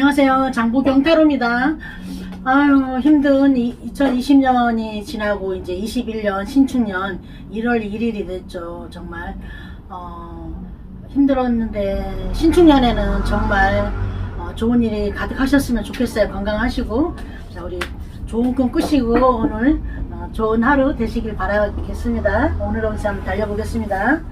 안녕하세요. 장보경 타로입니다. 아유, 힘든 2020년이 지나고 이제 21년 신축년 1월 1일이 됐죠. 정말, 어, 힘들었는데, 신축년에는 정말 어, 좋은 일이 가득하셨으면 좋겠어요. 건강하시고. 자, 우리 좋은 꿈 꾸시고 오늘 어, 좋은 하루 되시길 바라겠습니다. 오늘 운세 한번 달려보겠습니다.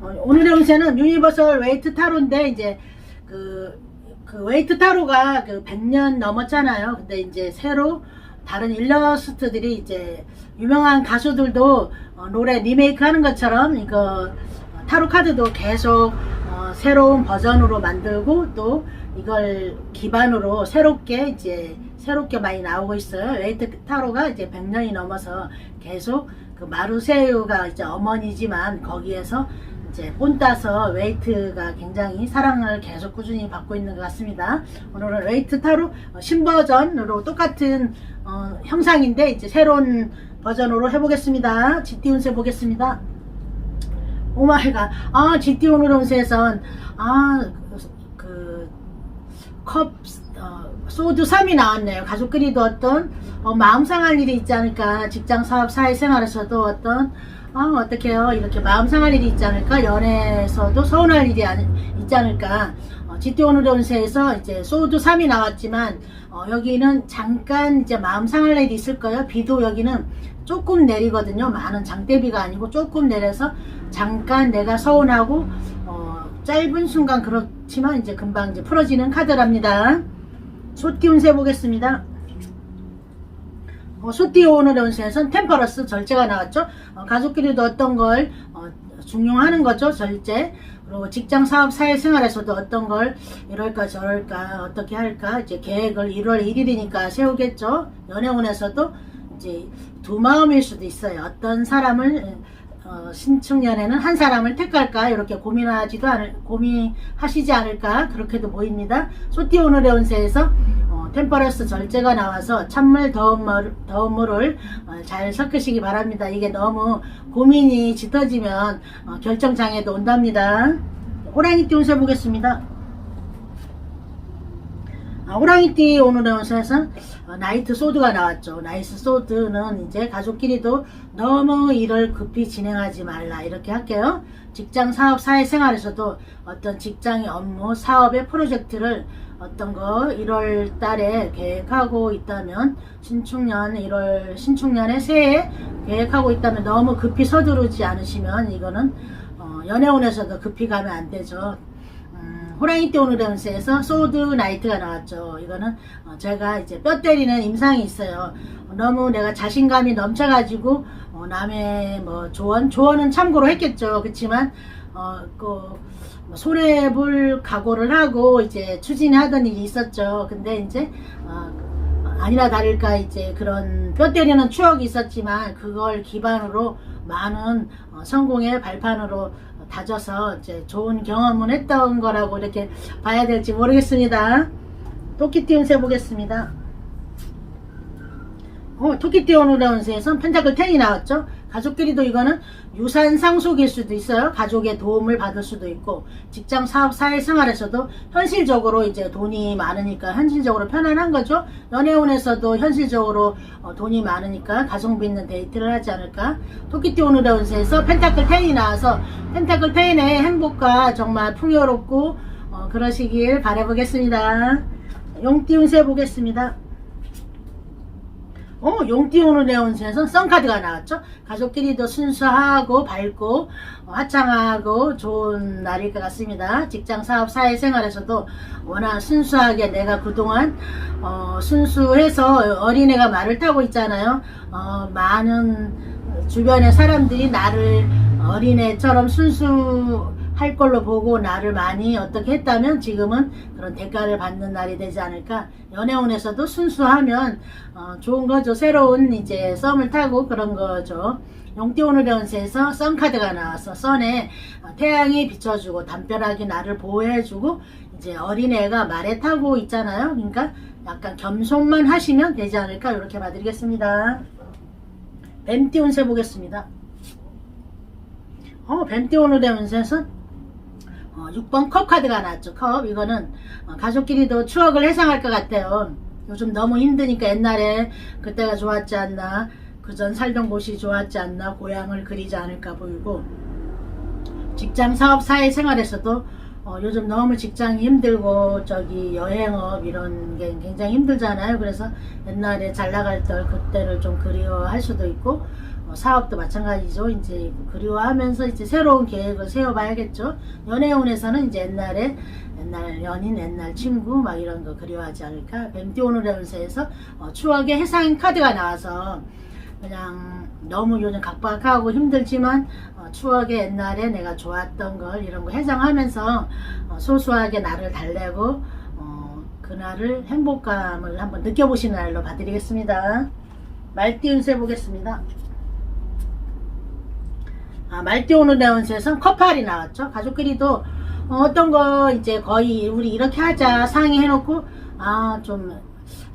어, 오늘의 운세는 유니버설 웨이트 타로인데, 이제 그, 그 웨이트 타로가 그 100년 넘었잖아요. 근데 이제 새로 다른 일러스트들이 이제 유명한 가수들도 어, 노래 리메이크 하는 것처럼 이거 어, 타로 카드도 계속 어, 새로운 버전으로 만들고 또 이걸 기반으로 새롭게 이제 새롭게 많이 나오고 있어요. 웨이트 타로가 이제 100년이 넘어서 계속 그 마루세유가 이제 어머니지만 거기에서 이제 본 따서 웨이트가 굉장히 사랑을 계속 꾸준히 받고 있는 것 같습니다. 오늘은 웨이트 타로 어, 신버전으로 똑같은 어, 형상인데 이제 새로운 버전으로 해보겠습니다. GT 운세 보겠습니다. 오마이갓. 아, GT 오늘 운세에선 아, 그, 컵, 어, 소주 3이 나왔네요. 가족끼리도 어떤 어, 마음 상할 일이 있지 않을까. 직장 사업 사회생활에서도 어떤 아, 어떡해요. 이렇게 마음 상할 일이 있지 않을까? 연애에서도 서운할 일이 있지 않을까? 어, GT 오늘 운세에서 이제 소주 3이 나왔지만, 어, 여기는 잠깐 이제 마음 상할 일이 있을 거예요. 비도 여기는 조금 내리거든요. 많은 장대비가 아니고 조금 내려서 잠깐 내가 서운하고, 어, 짧은 순간 그렇지만 이제 금방 이제 풀어지는 카드랍니다. 솥기 운세 보겠습니다. 어, 소띠 오늘 운세에선 템퍼러스 절제가 나왔죠. 어, 가족끼리도 어떤 걸 어, 중용하는 거죠. 절제. 그리고 직장 사업 사회생활에서도 어떤 걸 이럴까 저럴까 어떻게 할까 이제 계획을 1월 1일이니까 세우겠죠. 연애운에서도 이제 두 마음일 수도 있어요. 어떤 사람을 어, 신축년에는 한 사람을 택할까 이렇게 고민하지도 않을 고민하시지 않을까 그렇게도 보입니다. 소띠 오늘의 운세에서 어, 템퍼러스 절제가 나와서 찬물 더운 물 더운 물을 어, 잘 섞으시기 바랍니다. 이게 너무 고민이 짙어지면 어, 결정 장애도 온답니다. 호랑이띠 운세 보겠습니다. 아, 호랑이띠 오늘의 운세에서 어, 나이트 소드가 나왔죠. 나이트 소드는 이제 가족끼리도 너무 일을 급히 진행하지 말라 이렇게 할게요. 직장 사업 사회생활에서도 어떤 직장의 업무 사업의 프로젝트를 어떤 거 1월 달에 계획하고 있다면 신축년 1월 신축년에 새해 계획하고 있다면 너무 급히 서두르지 않으시면 이거는 어, 연애운에서도 급히 가면 안 되죠. 음, 호랑이 때 오늘의 운세에서 소드 나이트가 나왔죠. 이거는 어, 제가 이제 뼈 때리는 임상이 있어요. 어, 너무 내가 자신감이 넘쳐가지고 어, 남의 뭐 조언 조언은 참고로 했겠죠. 그렇지만 어, 그뭐 손해 볼 각오를 하고 이제 추진하던 일이 있었죠. 근데 이제 어, 아니나 다를까 이제 그런 뼈 때리는 추억이 있었지만 그걸 기반으로 많은 어, 성공의 발판으로 다져서 이제 좋은 경험을 했던 거라고 이렇게 봐야 될지 모르겠습니다. 토끼띠 운세 보겠습니다. 어, 토끼띠 오늘의 운세에선 펜타클 10이 나왔죠. 가족끼리도 이거는 유산 상속일 수도 있어요. 가족의 도움을 받을 수도 있고 직장 사업 사회생활에서도 현실적으로 이제 돈이 많으니까 현실적으로 편안한 거죠. 연애운에서도 현실적으로 어, 돈이 많으니까 가성비 있는 데이트를 하지 않을까. 토끼띠 오늘의 운세에서 펜타클 10이 나와서 펜타클 10의 행복과 정말 풍요롭고 어, 그러시길 바라보겠습니다. 용띠 운세 보겠습니다. 어, 용띠 오늘의 운세에서 썬카드가 나왔죠. 가족끼리도 순수하고 밝고 어, 화창하고 좋은 날일 것 같습니다. 직장 사업 사회생활에서도 워낙 순수하게 내가 그동안 어, 순수해서 어린애가 말을 타고 있잖아요. 어, 많은 주변의 사람들이 나를 어린애처럼 순수 할 걸로 보고 나를 많이 어떻게 했다면 지금은 그런 대가를 받는 날이 되지 않을까. 연애운에서도 순수하면 어, 좋은 거죠. 새로운 이제 썸을 타고 그런 거죠. 용띠 오늘의 운세에서 썬카드가 나와서 썬에 어, 태양이 비춰주고 담벼락이 나를 보호해주고 이제 어린애가 말에 타고 있잖아요. 그러니까 약간 겸손만 하시면 되지 않을까 이렇게 봐드리겠습니다. 뱀띠 운세 보겠습니다. 어, 뱀띠 오늘의 운세에서 어, 6번 컵 카드가 나왔죠. 컵. 이거는 어, 가족끼리도 추억을 회상할 것 같아요. 요즘 너무 힘드니까 옛날에 그때가 좋았지 않나. 그 전 살던 곳이 좋았지 않나. 고향을 그리지 않을까 보이고. 직장 사업 사회 생활에서도 어, 요즘 너무 직장이 힘들고 저기 여행업 이런 게 굉장히 힘들잖아요. 그래서 옛날에 잘 나갈 때 그때를 좀 그리워할 수도 있고 어, 사업도 마찬가지죠. 이제 그리워하면서 이제 새로운 계획을 세워봐야겠죠. 연애운에서는 이제 옛날에 옛날 연인, 옛날 친구 막 이런 거 그리워하지 않을까. 뱀띠 오늘 연세에서 어, 추억의 해상 카드가 나와서 그냥 너무 요즘 각박하고 힘들지만 어, 추억의 옛날에 내가 좋았던 걸 이런 거 해상하면서 어, 소소하게 나를 달래고 어, 그날을 행복감을 한번 느껴보시는 날로 봐드리겠습니다. 말띠 운세 보겠습니다. 아, 말띠 오늘 대운세에서 커플이 나왔죠. 가족끼리도 어, 어떤 거 이제 거의 우리 이렇게 하자 상의해놓고 아 좀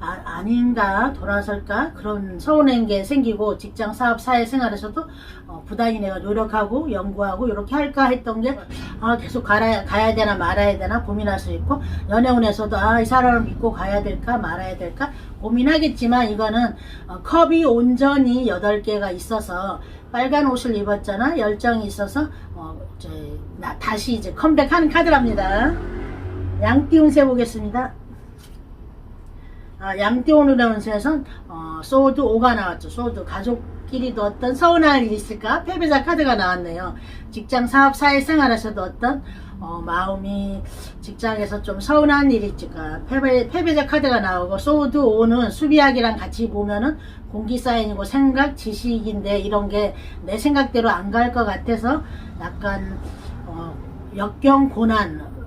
아, 아닌가 돌아설까? 그런 서운한 게 생기고 직장 사업 사회 생활에서도 어, 부단히 내가 노력하고 연구하고 이렇게 할까 했던 게 아, 계속 가야, 가야 되나 말아야 되나 고민할 수 있고 연애운에서도 아, 이 사람을 믿고 가야 될까 말아야 될까 고민하겠지만 이거는 어, 컵이 온전히 8개가 있어서 빨간 옷을 입었잖아 열정이 있어서 어, 이제 나, 다시 이제 컴백하는 카드랍니다. 양띠 운 세 보겠습니다 아, 양띠오늘의 운세에선 어, 소드 5가 나왔죠. 소드 가족끼리도 어떤 서운할 일이 있을까? 패배자 카드가 나왔네요. 직장 사업 사회생활에서도 어떤 어, 마음이 직장에서 좀 서운한 일이 있을까? 패배, 패배자 카드가 나오고 소드 5는 수비학이랑 같이 보면은 공기 사인이고 생각, 지식인데 이런 게 내 생각대로 안 갈 것 같아서 약간 어, 역경 고난 벼-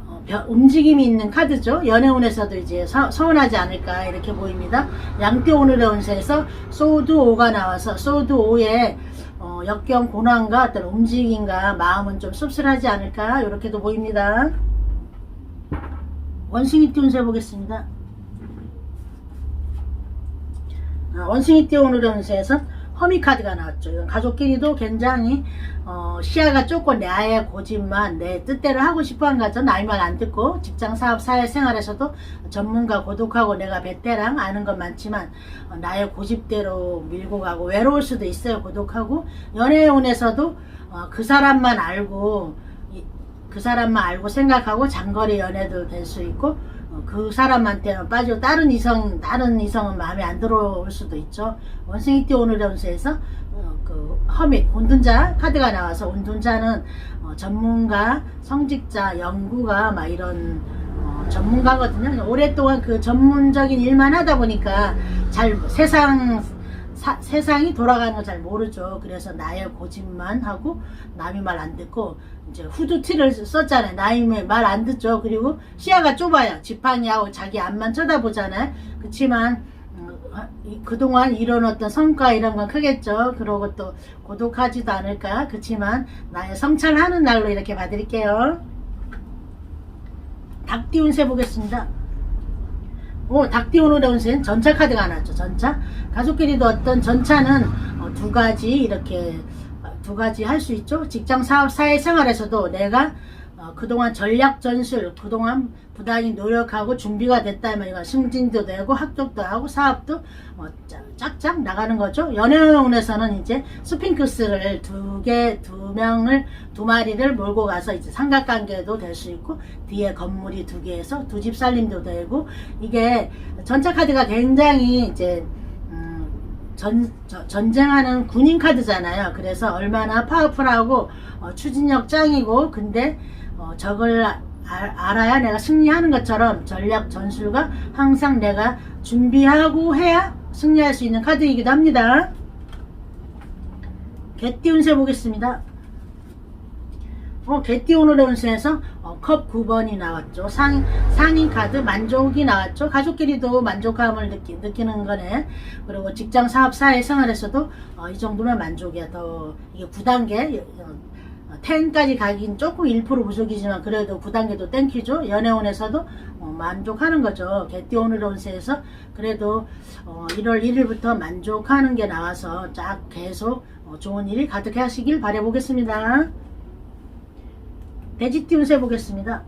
움직임이 있는 카드죠. 연애운에서도 이제 서, 서운하지 않을까 이렇게 보입니다. 양띠 오늘의 운세에서 소드 5가 나와서 소드 5에 어, 역경 고난과 어떤 움직임과 마음은 좀 씁쓸하지 않을까 이렇게도 보입니다. 원숭이띠 운세 보겠습니다. 아, 원숭이띠 오늘의 운세에서 허미 카드가 나왔죠. 가족끼리도 굉장히 어, 시야가 좁고 나의 고집만 내 뜻대로 하고 거죠. 나이 말안 듣고 직장 사업 사회생활에서도 전문가 고독하고 내가 베테랑 아는 건 많지만 어, 나의 고집대로 밀고 가고 외로울 수도 있어요. 고독하고 연애운에서도 어, 그 사람만 알고 이- 그 사람만 알고 생각하고 장거리 연애도 될 수 있고 어, 그 사람한테는 빠지고 다른 이성 다른 이성은 마음에 안 들어올 수도 있죠. 원숭이띠 오늘의 운세에서 어, 그 허밋 온둔자 카드가 나와서 온둔자는 어, 전문가, 성직자, 연구가 막 이런 어, 전문가거든요. 오랫동안 그 전문적인 일만 하다 보니까 잘 세상 사- 세상이 돌아가는 걸 잘 모르죠. 그래서 나의 고집만 하고 남이 말 안 듣고 이제 후드티를 썼잖아요. 남이 말안 듣죠. 그리고 시야가 좁아요. 지팡이하고 자기 앞만 쳐다보잖아요. 그렇지만 이- 그동안 이런 어떤 성과 이런 건 크겠죠. 그러고 또 고독하지도 않을까. 그렇지만 나의 성찰하는 날로 이렇게 봐드릴게요. 닭띠 운세 보겠습니다. 오, 닭띠 오늘의 운세는 전차 카드가 나왔죠. 전차. 가족끼리도 어떤 전차는 어, 두 가지 이렇게 어, 두 가지 할 수 있죠. 직장 사업 사회 생활에서도 내가 어, 그동안 전략 전술, 그동안 부단히 노력하고 준비가 됐다면 이건 승진도 되고 합격도 하고 사업도 어, 짜- 짝짝 나가는 거죠. 연애운에서는 이제 스핑크스를 두 개, 두 명을, 두 마리를 몰고 가서 이제 삼각관계도 될 수 있고 뒤에 건물이 두 개에서 두 집 살림도 되고 이게 전차 카드가 굉장히 이제 음, 전, 저- 전쟁하는 군인 카드잖아요. 그래서 얼마나 파워풀하고 어, 추진력 짱이고 근데 어, 적을 아- 알아야 내가 승리하는 것처럼 전략 전술가 항상 내가 준비하고 해야 승리할 수 있는 카드이기도 합니다. 개띠 운세 보겠습니다. 어, 개띠 오늘의 운세에서 어, 컵 9번이 나왔죠. 상, 상인 카드 만족이 나왔죠. 가족끼리도 만족감을 느끼, 느끼는 거네. 그리고 직장 사업 사회 생활에서도 어, 이 정도면 만족이야. 더 이게 9단계 어, 10까지 가긴 조금 1% 부족이지만 그래도 9단계도 땡큐죠. 연애원에서도 어, 만족하는 거죠. 개띠 오늘의 운세에서 그래도 어, 1월 1일부터 만족하는 게 나와서 쫙 계속 어, 좋은 일이 가득하시길 바라보겠습니다. 돼지띠 운세 보겠습니다.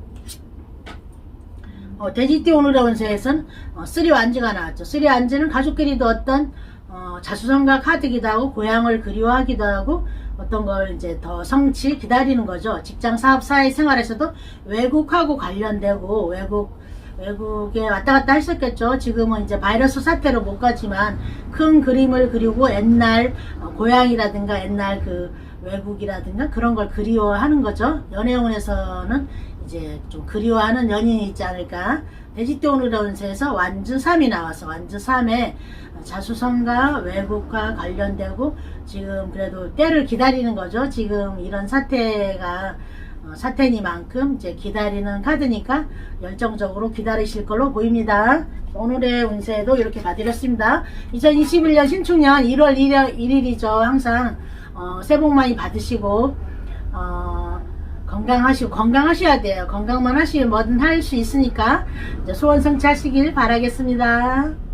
어, 돼지띠 오늘의 운세에선 어, 쓰리 완지가 나왔죠. 쓰리 완지는 가족끼리도 어떤 어, 자수성가 카드기도 하고 고향을 그리워하기도 하고 어떤 걸 이제 더 성취 기다리는 거죠. 직장 사업 사회 생활에서도 외국하고 관련되고 외국 외국에 왔다 갔다 했었겠죠. 지금은 이제 바이러스 사태로 못 가지만 큰 그림을 그리고 옛날 어, 고향이라든가 옛날 그 외국이라든가 그런 걸 그리워하는 거죠. 연애운에서는 이제 좀 그리워하는 연인이 있지 않을까. 운세에서 완주 3이 나와서 완주 3에 자수성가 외국과 관련되고 지금 그래도 때를 기다리는 거죠. 지금 이런 사태가 어, 사태니만큼 이제 기다리는 카드니까 열정적으로 기다리실 걸로 보입니다. 오늘의 운세도 이렇게 봐드렸습니다. 2021년 신축년 1월 1일, 1일이죠. 항상 어, 새해 복 많이 받으시고 어, 건강하시고 건강하셔야 돼요. 건강만 하시면 뭐든 할 수 있으니까 소원 성취하시길 바라겠습니다.